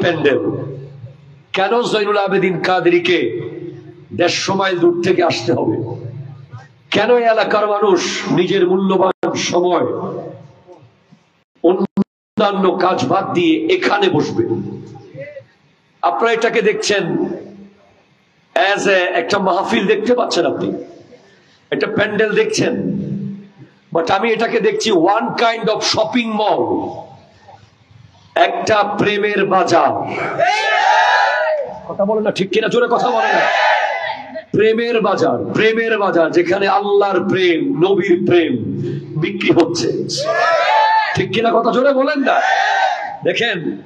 প্যান্ডেল কেন জৈনুল আবেদিন কাদেরিকে দেড়শো মাইল দূর থেকে আসতে হবে? কেন এলাকার মানুষ নিজের মূল্যবান সময় অন্যান্য কাজ বাদ দিয়ে এখানে বসবে? আপনারা এটাকে দেখছেন একটা মাহফিল দেখতে পাচ্ছেন আপনি। একটা প্যান্ডেল দেখছেন। বাট আমি এটাকে দেখছি one kind of shopping mall একটা প্রেমের বাজার। কথা বলে না, ঠিক কিনা? জোরে কথা বলে না। প্রেমের বাজার প্রেমের বাজার, যেখানে আল্লাহর প্রেম, নবীর প্রেম বিক্রি হচ্ছে। ঠিক কিনা কথা? জোরে বলেন না। দেখেন,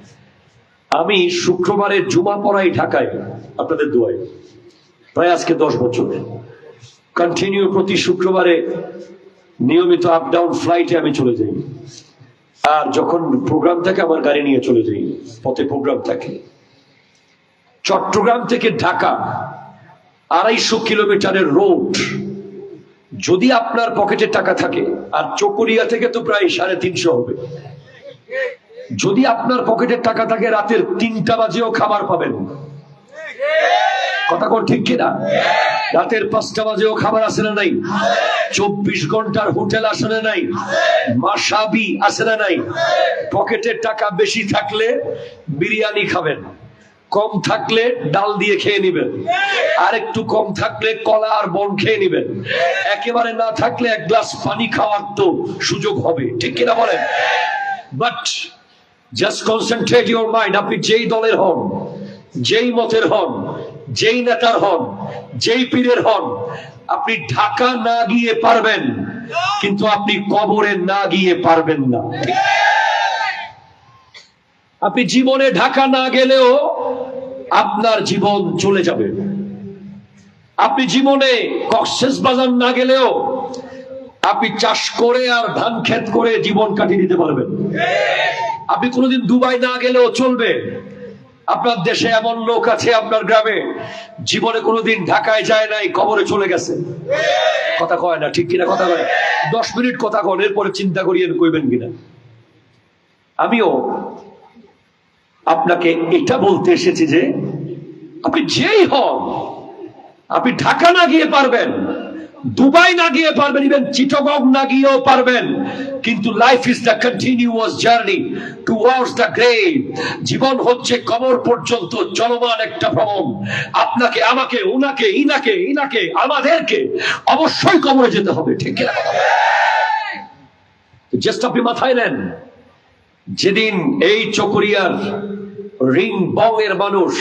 আমি শুক্রবারে জুমা পড়াই ঢাকায়, আপনাদের দোয়ায়। প্রায় আজকে দশ বছর। কন্টিনিউ প্রতি শুক্রবারে নিয়মিত আপ ডাউন ফ্লাইটে আমি চলে যাই। আর যখন প্রোগ্রাম থাকে আমার গাড়ি নিয়ে চলে যাই, পথে প্রোগ্রাম থাকে। চট্টগ্রাম থেকে ঢাকা, আড়াইশো কিলোমিটারের রোড যদি আপনার পকেটে টাকা থাকে, আর চকরিয়া থেকে তো প্রায় সাড়ে তিনশো হবে। যদি আপনার পকেটে টাকা থাকে, রাতের তিনটা বাজেও খাবার পাবেন। কথা কোন ঠিক কিনা? রাতের পাঁচটা বাজেও খাবার আসে না নাই? চব্বিশ ঘণ্টার হোটেল আসে না নাই? মাসাবি আসে না নাই? পকেটের টাকা বেশি থাকলে বিরিয়ানি খাবেন। কম থাকলে ডাল দিয়ে খেয়ে নিবেন। আর একটু কম থাকলে কলা আর বন খেয়ে নিবেন। একেবারে না থাকলে এক গ্লাস পানি খাওয়ার তো সুযোগ হবে। ঠিক কিনা বলেন? But just concentrate your mind আপনি যেই দলের হন, যেই মতের হন, যেই নেতার হন, যেই পীরের হন আপনি ঢাকা না গিয়ে পারবেন, কিন্তু আপনি কবরে না গিয়ে পারবেন না। আপনি জীবনে ঢাকা না গেলেও আপনার জীবন চলে যাবে। আপনি জীবনে কক্সেস বাজার না গেলেও আপনি চাষ করে আর ধান ক্ষেত করে জীবন কাটিয়ে দিতে পারবেন। আপনি কোনোদিন দুবাই না গেলেও চলবে। আপনার দেশে এমন লোক আছে আপনার গ্রামে, জীবনে কোনোদিন ঢাকায় যায় নাই, কবরে চলে গেছে। কথা কয় না, ঠিক কিনা কথা কয়? দশ মিনিট কথা কন, এরপরে চিন্তা করিয়ে কইবেন কিনা। আমিও আপনাকে এটা বলতে এসেছি যে, আপনি যেই হন, আপনি ঢাকা না গিয়ে পারবেন। দুবাই না গিয়ে পারবেন ইভেন চিটগং না গিয়েও পারবেন। কিন্তু life is the continuous journey towards the grave জীবন হচ্ছে কবর পর্যন্ত চলমান একটা ভ্রমণ। আপনাকে, আমাকে, উনাকে, ইনাকে ইনাকে, আমাদেরকে অবশ্যই কবরে যেতে হবে, ঠিক কিনা? জাস্ট আপনি মাথায় নেন, যেদিন এই চকরিয়ার রিং বং এর মানুষ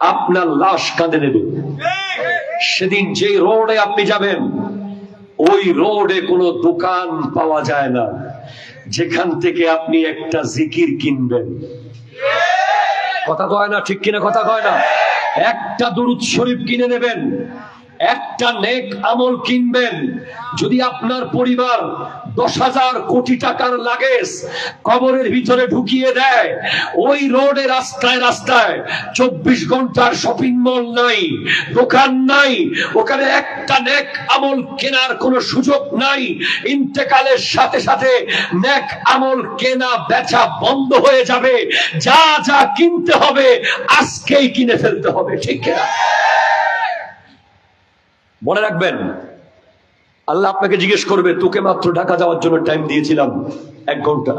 আপনার লাশ কাঁদে নেবে। সেদিন যে রোডে আপনি যাবেন, ওই রোডে কোনো দোকান পাওয়া যায় না। যেখান থেকে আপনি একটা জিকির কিনবেন। কথা কয় না, ঠিক কিনা কথা কয় না? একটা দুরুদ শরীফ কিনে নেবেন, একটা নেক আমল কিনবেন। যদি আপনার পরিবার দশ হাজার কোটি টাকার লাগেজ কবরের ভিতরে ঢুকিয়ে দেয়। ওই রোডে রাস্তায় রাস্তায় চব্বিশ ঘণ্টার শপিং মল নাই, দোকান নাই, ওখানে একটা নেক আমল কেনার কোনো সুযোগ নাই। ইন্তেকালের সাথে সাথে নেক আমল কেনা, বেচা বন্ধ হয়ে যাবে। যা যা কিনতে হবে, আজকেই কিনে ফেলতে হবে, ঠিক কিনা? মনে রাখবেন আল্লাহ আপনাকে জিজ্ঞেস করবে, তোকে মাত্র ঢাকা যাওয়ার জন্য টাইম দিয়েছিলাম এক ঘণ্টা।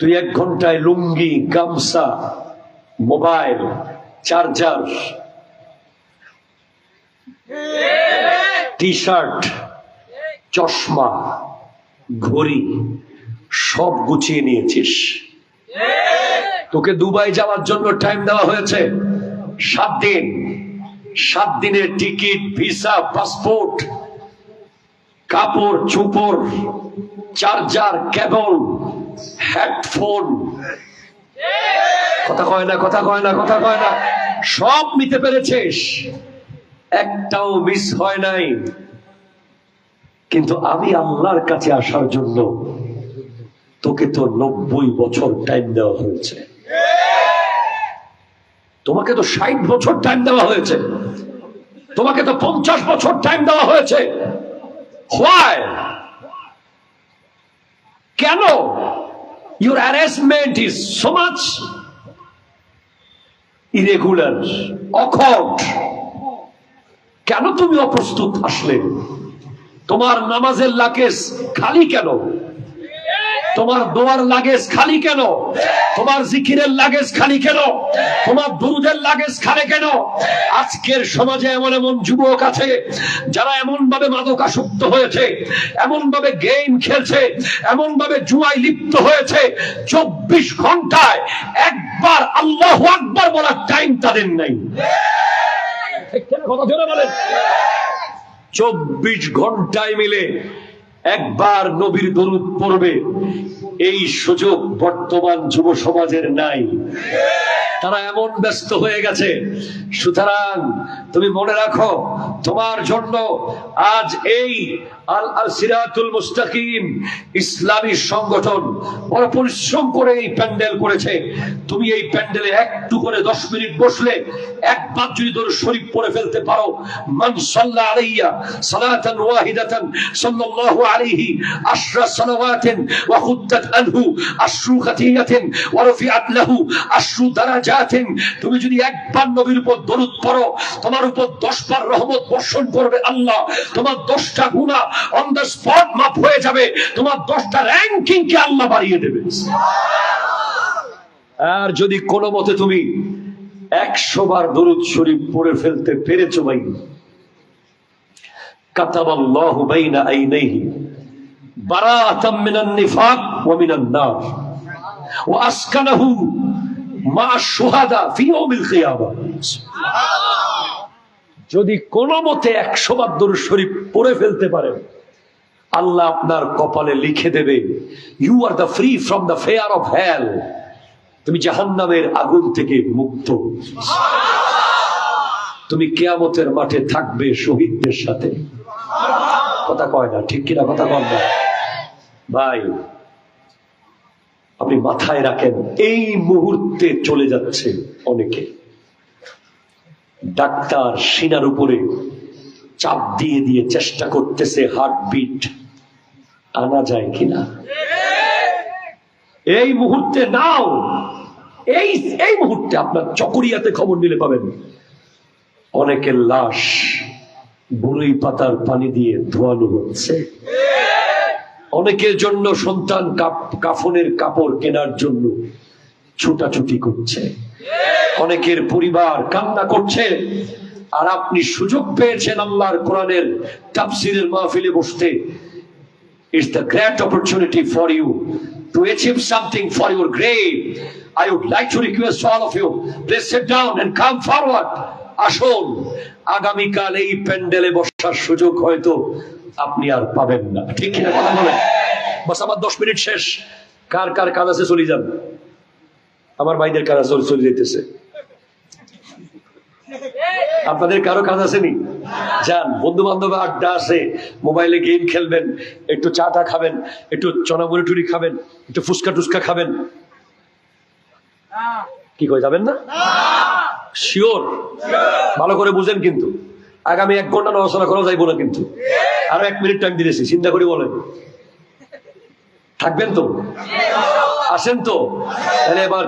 তুই এক ঘন্টায় লুঙ্গি, গামছা, মোবাইল, চার্জার টি শার্ট চশমা, ঘড়ি সব গুছিয়ে নিয়েছিস। তোকে দুবাই যাওয়ার জন্য টাইম দেওয়া হয়েছে। সাত দিন। সাত দিনের টিকিট, ভিসা, পাসপোর্ট কাপড়, চুপড়, চার্জার, কেবল, হেডফোন। কথা কয় না, কথা কয় না, কথা কয় না। সব নিতে পেরেছিস। একটাও মিস হয় নাই। কিন্তু আমি আল্লাহর কাছে আসার জন্য তোকে তো নব্বই বছর টাইম দেওয়া হয়েছে। তোমাকে তো ষাট বছর টাইম দেওয়া হয়েছে। তোমাকে তো পঞ্চাশ বছর টাইম দেওয়া হয়েছে। Why? কেন your harassment is so much irregular অখট কেন তুমি অপ্রস্তুত আসলে তোমার নামাজের লাকেশ খালি কেন তোমার দোয়ার লাগেজ খালি কেন? তোমার জিকিরের লাগেজ খালি কেন? তোমার দুরুদের লাগেজ খালি কেন? আজকের সমাজে এমন এমন যুবক আছে, যারা এমন ভাবে মাদকাসক্ত হয়েছে এমন ভাবে গেম খেলছে এমন ভাবে জুয়ায় লিপ্ত হয়েছে, চব্বিশ ঘন্টায় একবার আল্লাহ আকবার বলার টাইম তাদের নাই। কথা বলেন? চব্বিশ ঘন্টায় মিলে একবার নবীর দরুদ পড়বে। এই সুযোগ বর্তমান যুব সমাজের নাই। তারা এমন ব্যস্ত হয়ে গেছে। সুতরাং তুমি মনে রাখো, তোমার জন্য আজ এই আল আল সিরাতুল মুস্তাকিম ইসলামী সংগঠন বড় পরিশ্রম করে এই প্যান্ডেল করেছে। তুমি এই প্যান্ডেলে একটু করে দশ মিনিট বসলে একবার যদি তোর শরীফ পড়ে ফেলতে পারো, মান সাল্লা আলাইয়া সালাতান ওয়াহিদাতান সাল্লাল্লাহু আলাইহি আশরা সালাওয়াতিন ওয়া খুদ্দাত আনহু আশরু খাতিয়াতিন ওয়া রফিআত লাহু আশরু তুমি যদি একবার নবীর উপর দরুদ পড়ো, তোমার উপর 10 বার রহমত বর্ষণ করবে আল্লাহ। তোমার 10টা গুনাহ অন দ্য স্পট মাফ হয়ে যাবে। তোমার 10টা র‍্যাঙ্কিং কে আল্লাহ বাড়িয়ে দেবে। আর যদি কোনো মতে তুমি একশো বার দরুদ শরীফ পড়ে ফেলতে পেরেছ ভাই, কাতাবাল্লাহু বাইনা আইনাইহি মিনান নিফাক ওয়া মিনান নার, ওয়া আসকানাহু মা যদি কোনো মতে একশো বার শরীফ পড়ে ফেলতে পারেন, আল্লাহ আপনার কপালে লিখে দেবে you are the free from the fire of hell তুমি জাহান্নামের আগুন থেকে মুক্ত। তুমি কেয়ামতের মাঠে থাকবে শহীদদের সাথে। কথা কয় না, ঠিক কিনা কথা কয় না? ভাই আপনি মাথায় রাখেন, এই মুহূর্তে চলে যাচ্ছে অনেকে। ডাক্তার সিনার উপরে চাপ দিয়ে দিয়ে চেষ্টা করতেছে হার্টবিট। আনা যায় কিনা? এই মুহূর্তে নাও। এই এই মুহূর্তে আপনার চকরিয়াতে খবর নিলে পাবেন। অনেকের লাশ বরই পাতার পানি দিয়ে ধোয়ানো হচ্ছে। অনেকের জন্য সন্তান কাফনের কাপড় কেনার জন্য ছুটাছুটি করছে। অনেকের পরিবার কান্না করছে। আর আপনি সুযোগ পেয়েছেন আল্লাহর কোরআনের তাফসিরের মাহফিলে বসতে। It's the great opportunity for you to achieve something for your great I would like to request all of you please sit down and come forward আসুন। আগামীকাল এই প্যান্ডেলে বসার সুযোগ হয়তো আপনি আর পাবেন না। ঠিক কিনা কথা বলেন? বাস আমার দশ মিনিট শেষ। কার কার কাজ আছে চলে যান। আমার ভাইদের কাজ আছে চলে যেতেছে আপনাদের কারও কাজ আসেনি? যান বন্ধু বান্ধব আড্ডা আছে মোবাইলে গেম খেলবেন একটু চা টা খাবেন একটু চনামুড়ি টুরি খাবেন একটু ফুচকা টুচকা খাবেন। কি কই যাবেন না? শিওর ভালো করে বুঝেন কিন্তু। আগামী এক ঘণ্টা নড়াচড়া করা যাইব না কিন্তু। আরও এক মিনিট টাইম দিয়েছি চিন্তা করি বলেন। থাকবেন তো? আসেন তো? তাহলে এবার